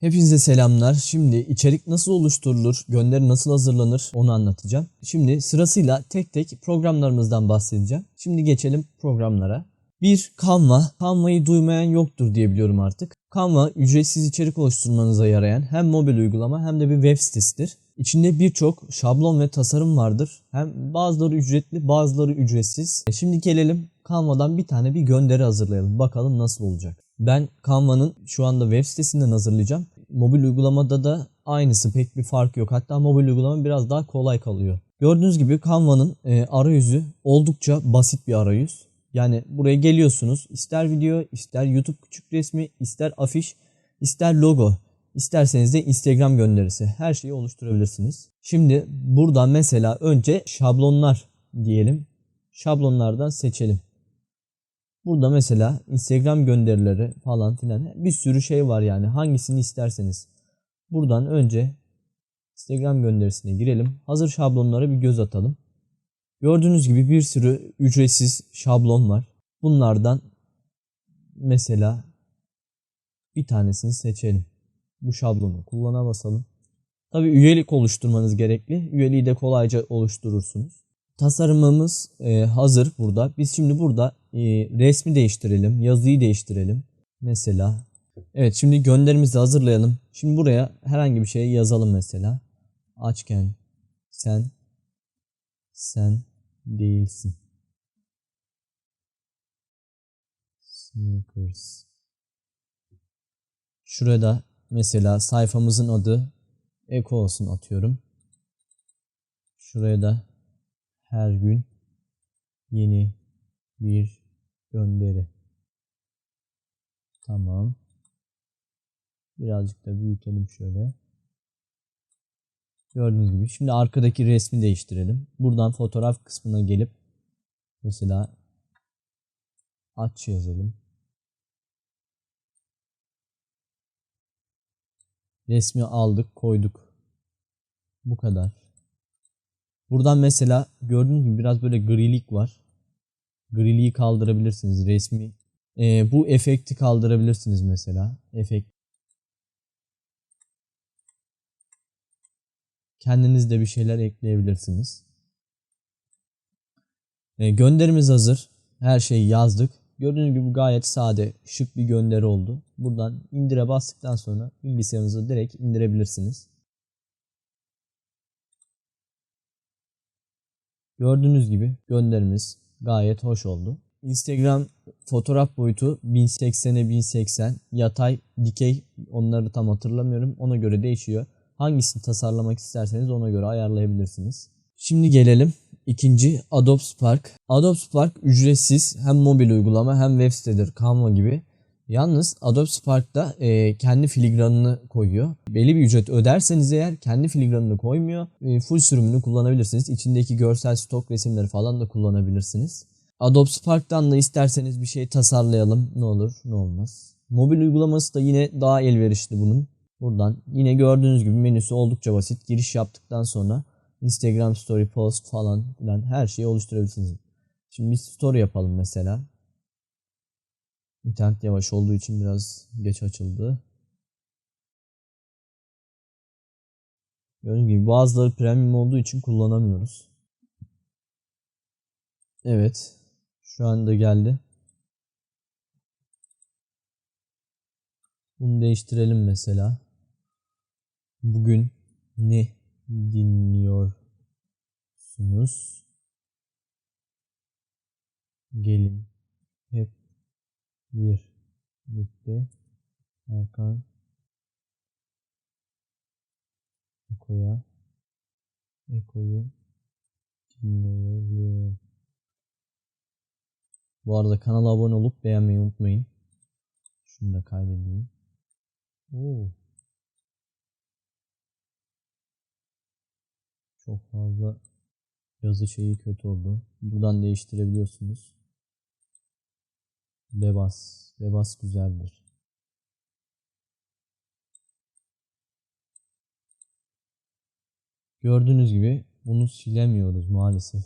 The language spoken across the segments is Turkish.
Hepinize selamlar. Şimdi içerik nasıl oluşturulur, gönderi nasıl hazırlanır onu anlatacağım. Şimdi sırasıyla tek tek programlarımızdan bahsedeceğim. Şimdi geçelim programlara. Bir Canva. Canva'yı duymayan yoktur diye biliyorum artık. Canva ücretsiz içerik oluşturmanıza yarayan hem mobil uygulama hem de bir web sitesidir. İçinde birçok şablon ve tasarım vardır. Hem bazıları ücretli bazıları ücretsiz. E Şimdi gelelim Canva'dan bir tane bir gönderi hazırlayalım. Bakalım nasıl olacak. Ben Canva'nın şu anda web sitesinden hazırlayacağım. Mobil uygulamada da aynısı pek bir fark yok. Hatta mobil uygulama biraz daha kolay kalıyor. Gördüğünüz gibi Canva'nın e, arayüzü oldukça basit bir arayüz. Yani buraya geliyorsunuz. ister video, ister YouTube küçük resmi, ister afiş, ister logo, isterseniz de Instagram gönderisi. Her şeyi oluşturabilirsiniz. Şimdi buradan mesela önce şablonlar diyelim. Şablonlardan seçelim. Burada mesela Instagram gönderileri falan filan bir sürü şey var yani hangisini isterseniz. Buradan önce Instagram gönderisine girelim. Hazır şablonlara bir göz atalım. Gördüğünüz gibi bir sürü ücretsiz şablon var. Bunlardan mesela bir tanesini seçelim. Bu şablonu kullana basalım. Tabi üyelik oluşturmanız gerekli. Üyeliği de kolayca oluşturursunuz. Tasarımımız e, hazır burada. Biz şimdi burada e, resmi değiştirelim, yazıyı değiştirelim. Mesela evet şimdi gönderimizi hazırlayalım. Şimdi buraya herhangi bir şey yazalım mesela. Açken sen sen değilsin. Sneakers. Şurada mesela sayfamızın adı Eko olsun atıyorum. Şuraya da her gün yeni bir gönderi. Tamam. Birazcık da büyütelim şöyle. Gördüğünüz gibi. Şimdi arkadaki resmi değiştirelim. Buradan fotoğraf kısmına gelip mesela aç yazalım. Resmi aldık, koyduk. Bu kadar. Buradan mesela gördüğünüz gibi biraz böyle grilik var. Griliği kaldırabilirsiniz. Resmi Ee, bu efekti kaldırabilirsiniz mesela. Efekt. Kendiniz de bir şeyler ekleyebilirsiniz. Ee, gönderimiz hazır. Her şeyi yazdık. Gördüğünüz gibi bu gayet sade, şık bir gönderi oldu. Buradan indire bastıktan sonra bilgisayarınıza direkt indirebilirsiniz. Gördüğünüz gibi gönderimiz gayet hoş oldu. Instagram fotoğraf boyutu 1080'e 1080 yatay dikey onları tam hatırlamıyorum ona göre değişiyor. Hangisini tasarlamak isterseniz ona göre ayarlayabilirsiniz. Şimdi gelelim ikinci Adobe Spark. Adobe Spark ücretsiz hem mobil uygulama hem web sitedir Canva gibi. Yalnız Adobe Spark'ta e, kendi filigranını koyuyor. Belli bir ücret öderseniz eğer kendi filigranını koymuyor. E, full sürümünü kullanabilirsiniz. İçindeki görsel stok resimleri falan da kullanabilirsiniz. Adobe Spark'tan da isterseniz bir şey tasarlayalım. Ne olur ne olmaz. Mobil uygulaması da yine daha elverişli bunun. Buradan yine gördüğünüz gibi menüsü oldukça basit. Giriş yaptıktan sonra Instagram story post falan filan her şeyi oluşturabilirsiniz. Şimdi bir story yapalım mesela. İnternet yavaş olduğu için biraz geç açıldı. Gördüğünüz gibi bazıları premium olduğu için kullanamıyoruz. Evet. Şu anda geldi. Bunu değiştirelim mesela. Bugün ne dinliyorsunuz? Gelin hep bir birlikte Hakan Eko'ya Eko'yu dinleyelim. Bu arada kanala abone olup beğenmeyi unutmayın. Şunu da kaydedeyim. Oo. Çok fazla yazı şeyi kötü oldu. Buradan değiştirebiliyorsunuz. Bebas. Bebas güzeldir. Gördüğünüz gibi bunu silemiyoruz maalesef.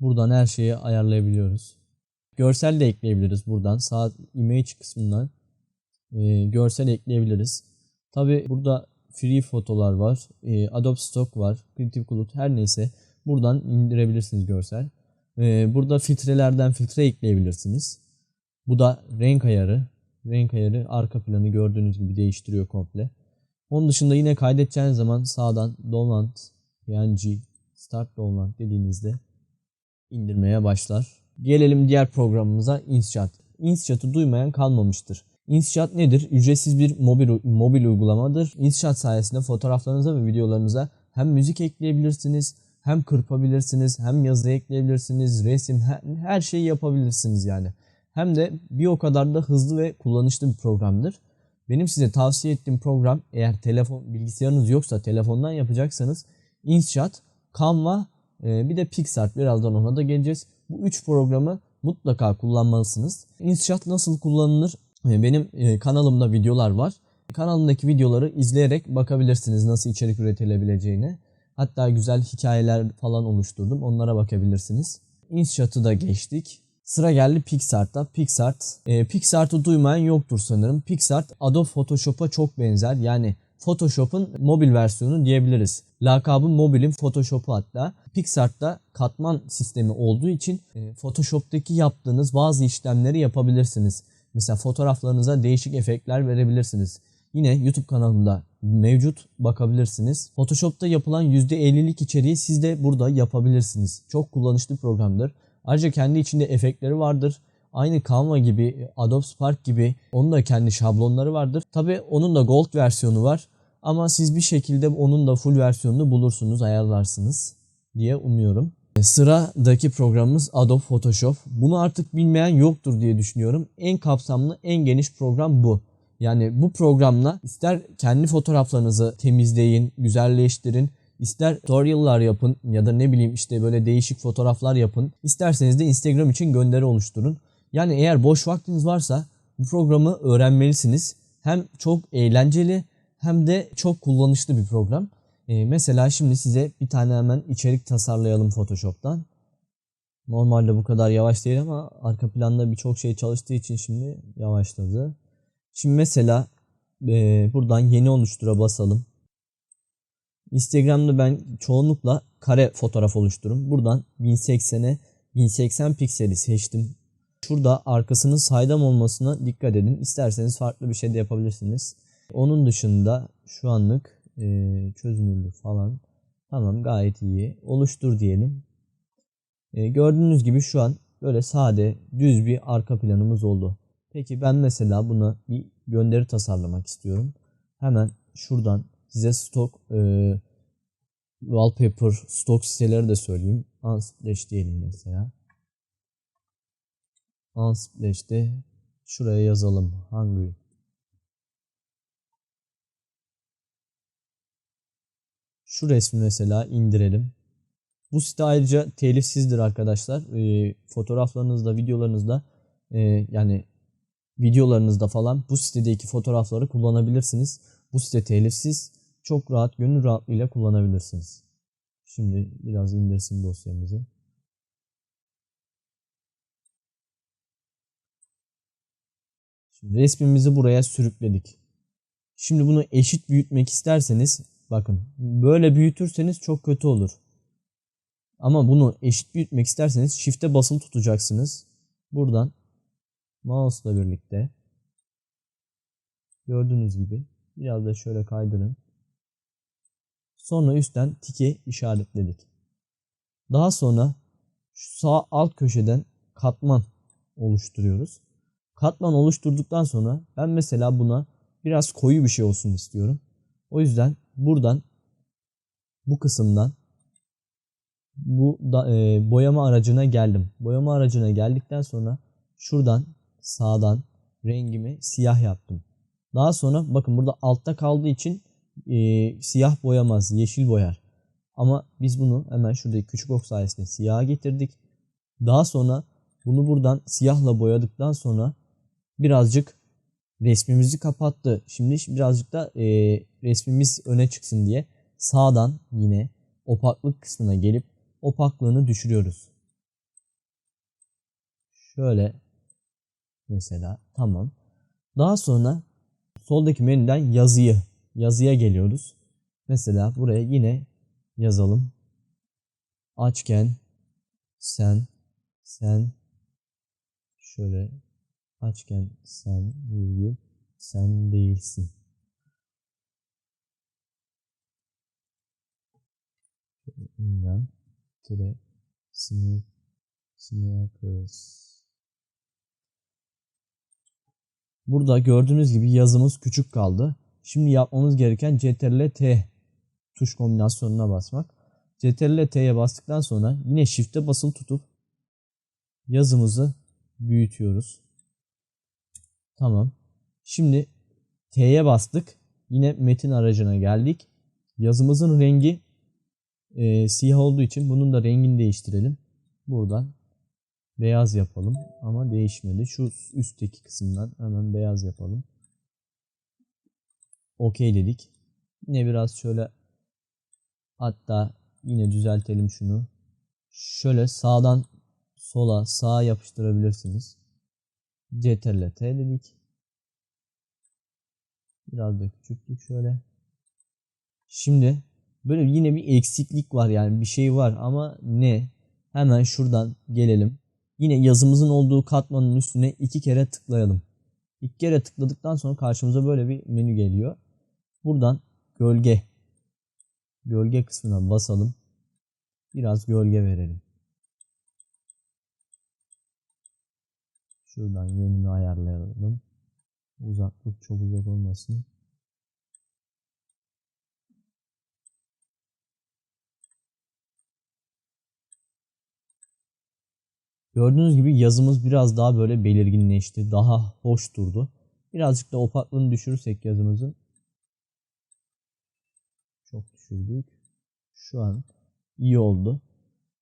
Buradan her şeyi ayarlayabiliyoruz. Görsel de ekleyebiliriz buradan. Sağ image kısmından e, görsel ekleyebiliriz. Tabi burada free fotolar var. E, Adobe Stock var. Creative Cloud her neyse. Buradan indirebilirsiniz görsel. E, burada filtrelerden filtre ekleyebilirsiniz. Bu da renk ayarı. Renk ayarı arka planı gördüğünüz gibi değiştiriyor komple. Onun dışında yine kaydedeceğiniz zaman sağdan download, PNG, start download dediğinizde indirmeye başlar. Gelelim diğer programımıza InShot. InShot'u duymayan kalmamıştır. InShot nedir? Ücretsiz bir mobil, mobil uygulamadır. InShot sayesinde fotoğraflarınıza ve videolarınıza hem müzik ekleyebilirsiniz, hem kırpabilirsiniz, hem yazı ekleyebilirsiniz, resim, her, şeyi yapabilirsiniz yani. Hem de bir o kadar da hızlı ve kullanışlı bir programdır. Benim size tavsiye ettiğim program eğer telefon bilgisayarınız yoksa telefondan yapacaksanız InShot, Canva e, bir de PixArt birazdan ona da geleceğiz. Bu üç programı mutlaka kullanmalısınız. InShot nasıl kullanılır? E, benim e, kanalımda videolar var. Kanalımdaki videoları izleyerek bakabilirsiniz nasıl içerik üretilebileceğine. Hatta güzel hikayeler falan oluşturdum. Onlara bakabilirsiniz. InShot'u da geçtik. Sıra geldi PixArt'ta. PixArt, e, PixArt'ı duymayan yoktur sanırım. PixArt Adobe Photoshop'a çok benzer. Yani Photoshop'un mobil versiyonu diyebiliriz. Lakabı mobilin Photoshop'u hatta. PixArt'ta katman sistemi olduğu için e, Photoshop'taki yaptığınız bazı işlemleri yapabilirsiniz. Mesela fotoğraflarınıza değişik efektler verebilirsiniz. Yine YouTube kanalımda mevcut bakabilirsiniz. Photoshop'ta yapılan %50'lik içeriği siz de burada yapabilirsiniz. Çok kullanışlı bir programdır. Ayrıca kendi içinde efektleri vardır. Aynı Canva gibi, Adobe Spark gibi onun da kendi şablonları vardır. Tabi onun da Gold versiyonu var. Ama siz bir şekilde onun da full versiyonunu bulursunuz, ayarlarsınız diye umuyorum. Sıradaki programımız Adobe Photoshop. Bunu artık bilmeyen yoktur diye düşünüyorum. En kapsamlı, en geniş program bu. Yani bu programla ister kendi fotoğraflarınızı temizleyin, güzelleştirin, ister tutorial'lar yapın ya da ne bileyim işte böyle değişik fotoğraflar yapın. İsterseniz de Instagram için gönderi oluşturun. Yani eğer boş vaktiniz varsa bu programı öğrenmelisiniz. Hem çok eğlenceli hem de çok kullanışlı bir program. Ee, mesela şimdi size bir tane hemen içerik tasarlayalım Photoshop'tan. Normalde bu kadar yavaş değil ama arka planda birçok şey çalıştığı için şimdi yavaşladı. Şimdi mesela e, buradan yeni oluştura basalım. Instagram'da ben çoğunlukla kare fotoğraf oluştururum. Buradan 1080'e 1080 pikseli seçtim. Şurada arkasının saydam olmasına dikkat edin. İsterseniz farklı bir şey de yapabilirsiniz. Onun dışında şu anlık e, çözünürlük falan tamam gayet iyi. Oluştur diyelim. E, gördüğünüz gibi şu an böyle sade düz bir arka planımız oldu. Peki ben mesela buna bir gönderi tasarlamak istiyorum. Hemen şuradan size stok e, wallpaper stok siteleri de söyleyeyim. Unsplash diyelim mesela. Unsplash'te şuraya yazalım. Hungry. Şu resmi mesela indirelim. Bu site ayrıca telifsizdir arkadaşlar. E, fotoğraflarınızda, videolarınızda e, yani videolarınızda falan bu sitedeki fotoğrafları kullanabilirsiniz. Bu site telifsiz. Çok rahat, gönül rahatlığıyla kullanabilirsiniz. Şimdi biraz indirsin dosyamızı. Şimdi resmimizi buraya sürükledik. Şimdi bunu eşit büyütmek isterseniz bakın böyle büyütürseniz çok kötü olur. Ama bunu eşit büyütmek isterseniz shift'e basılı tutacaksınız. Buradan mouse ile birlikte gördüğünüz gibi biraz da şöyle kaydırın. Sonra üstten tiki işaretledik. Daha sonra şu sağ alt köşeden katman oluşturuyoruz. Katman oluşturduktan sonra ben mesela buna biraz koyu bir şey olsun istiyorum. O yüzden buradan bu kısımdan bu da, e, boyama aracına geldim. Boyama aracına geldikten sonra şuradan sağdan rengimi siyah yaptım. Daha sonra bakın burada altta kaldığı için e, siyah boyamaz, yeşil boyar. Ama biz bunu hemen şuradaki küçük ok sayesinde siyaha getirdik. Daha sonra bunu buradan siyahla boyadıktan sonra birazcık resmimizi kapattı. Şimdi birazcık da e, resmimiz öne çıksın diye sağdan yine opaklık kısmına gelip opaklığını düşürüyoruz. Şöyle mesela tamam. Daha sonra soldaki menüden yazıyı yazıya geliyoruz. Mesela buraya yine yazalım. Açken sen sen şöyle açken sen virgül sen değilsin. Ünlem tire sınıf sınıfız. Burada gördüğünüz gibi yazımız küçük kaldı. Şimdi yapmamız gereken Ctrl T tuş kombinasyonuna basmak. Ctrl T'ye bastıktan sonra yine Shift'e basılı tutup yazımızı büyütüyoruz. Tamam. Şimdi T'ye bastık. Yine metin aracına geldik. Yazımızın rengi e, siyah olduğu için bunun da rengini değiştirelim. Buradan beyaz yapalım ama değişmedi. Şu üstteki kısımdan hemen beyaz yapalım. OK dedik. Yine biraz şöyle hatta yine düzeltelim şunu. Şöyle sağdan sola sağa yapıştırabilirsiniz. Ctrl T dedik. Biraz da küçülttük şöyle. Şimdi böyle yine bir eksiklik var yani bir şey var ama ne? Hemen şuradan gelelim. Yine yazımızın olduğu katmanın üstüne iki kere tıklayalım. İki kere tıkladıktan sonra karşımıza böyle bir menü geliyor. Buradan gölge gölge kısmına basalım. Biraz gölge verelim. Şuradan yönünü ayarlayalım. Uzaklık çok uzak olmasın. Gördüğünüz gibi yazımız biraz daha böyle belirginleşti. Daha hoş durdu. Birazcık da opaklığını düşürürsek yazımızın. Çok düşürdük. Şu an iyi oldu.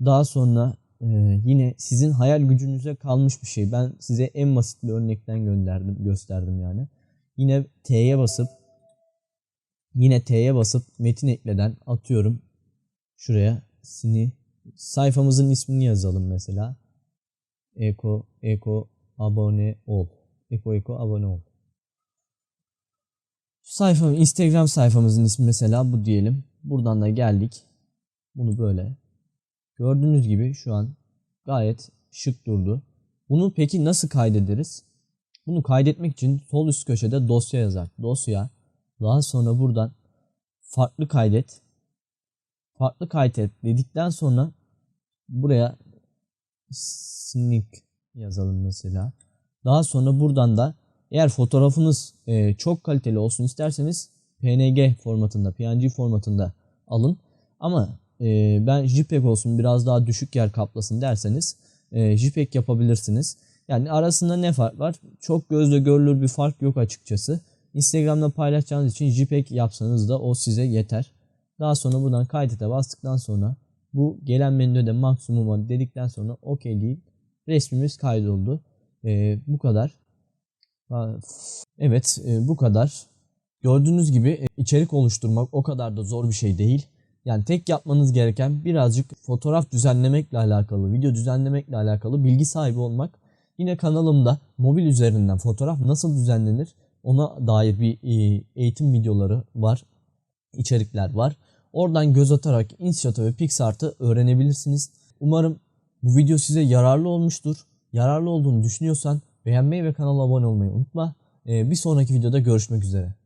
Daha sonra e, yine sizin hayal gücünüze kalmış bir şey. Ben size en basit bir örnekten gönderdim, gösterdim yani. Yine T'ye basıp yine T'ye basıp metin ekleden atıyorum. Şuraya sini sayfamızın ismini yazalım mesela. Eko Eko abone ol. Eko Eko abone ol. Sayfa Instagram sayfamızın ismi mesela bu diyelim. Buradan da geldik. Bunu böyle. Gördüğünüz gibi şu an gayet şık durdu. Bunu peki nasıl kaydederiz? Bunu kaydetmek için sol üst köşede dosya yazar. Dosya. Daha sonra buradan farklı kaydet. Farklı kaydet dedikten sonra buraya sneak yazalım mesela. Daha sonra buradan da eğer fotoğrafınız e, çok kaliteli olsun isterseniz PNG formatında, PNG formatında alın. Ama e, ben JPEG olsun biraz daha düşük yer kaplasın derseniz e, JPEG yapabilirsiniz. Yani arasında ne fark var? Çok gözle görülür bir fark yok açıkçası. Instagram'da paylaşacağınız için JPEG yapsanız da o size yeter. Daha sonra buradan kaydete bastıktan sonra bu gelen menüde de maksimuma dedikten sonra OK deyip resmimiz kaydoldu. E, bu kadar. Evet e, bu kadar. Gördüğünüz gibi e, içerik oluşturmak o kadar da zor bir şey değil. Yani tek yapmanız gereken birazcık fotoğraf düzenlemekle alakalı, video düzenlemekle alakalı bilgi sahibi olmak. Yine kanalımda mobil üzerinden fotoğraf nasıl düzenlenir ona dair bir e, eğitim videoları var, içerikler var. Oradan göz atarak InShot'ı ve PixArt'ı öğrenebilirsiniz. Umarım bu video size yararlı olmuştur. Yararlı olduğunu düşünüyorsan beğenmeyi ve kanala abone olmayı unutma. Bir sonraki videoda görüşmek üzere.